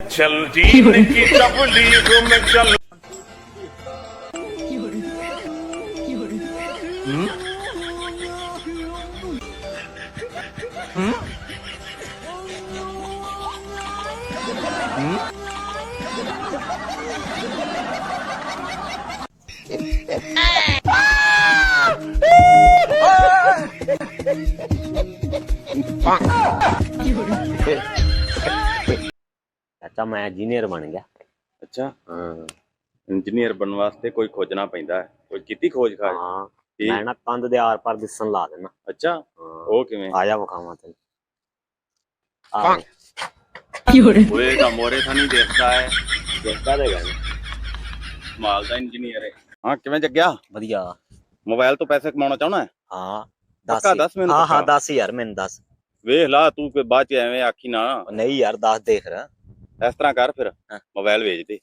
चल जीन की तबलीग में चल ਚਾਚਾ ਮੈਂ ਇੰਜੀਨੀਅਰ ਬਣ ਗਿਆ। ਅੱਛਾ ਹਾਂ। ਇੰਜੀਨੀਅਰ ਬਣਨ ਵਾਸਤੇ ਕੋਈ ਖੋਜਣਾ ਪੈਂਦਾ ਹੈ। ਕੋਈ ਕੀਤੀ ਖੋਜ ਖਾਜ? ਹਾਂ? ਮੈਂ ਨਾ ਕੰਧ ਦੇ ਆਰ ਪਾਰ ਦਿਸਣ ਲਾ ਦੇਣਾ। ਅੱਛਾ ਉਹ ਕਿਵੇਂ? ਆ ਜਾ ਵਿਖਾਵਾਂ ਤੈਨੂੰ। ਆ ਓਏ ਦਾ ਮੋਰੇ ਤਾਂ ਨਹੀਂ ਦੇਖਦਾ ਹੈ। ਦੇਖਦਾ ਦੇਗਾ ਮਾਲ ਦਾ ਇੰਜੀਨੀਅਰ ਹੈ। ਹਾਂ ਕਿਵੇਂ ਜੱਗਿਆ? ਵਧੀਆ। ਮੋਬਾਈਲ ਤੋਂ ਪੈਸੇ ਕਮਾਉਣਾ ਚਾਹਣਾ ਹੈ? ਹਾਂ। ਪੱਕਾ ਦੱਸ ਮੈਨੂੰ ਹਾਂ ਹਾਂ ਪੱਕਾ। ਦੱਸ ਯਾਰ ਮੈਨੂੰ ਦੱਸ। ਵੇਖ ਲਾ ਤੂੰ ਕੋਈ ਬਾਅਦ ਚ ਐਵੇਂ ਆਖੀ ਨਾ। ਨਹੀਂ ਯਾਰ ਦੱਸ ਦੇਖ ਰ ਇਸ ਤਰ੍ਹਾਂ ਕਰ ਫਿਰ। ਹਾਂ। ਮੋਬਾਈਲ ਵੇਚ ਦੇ।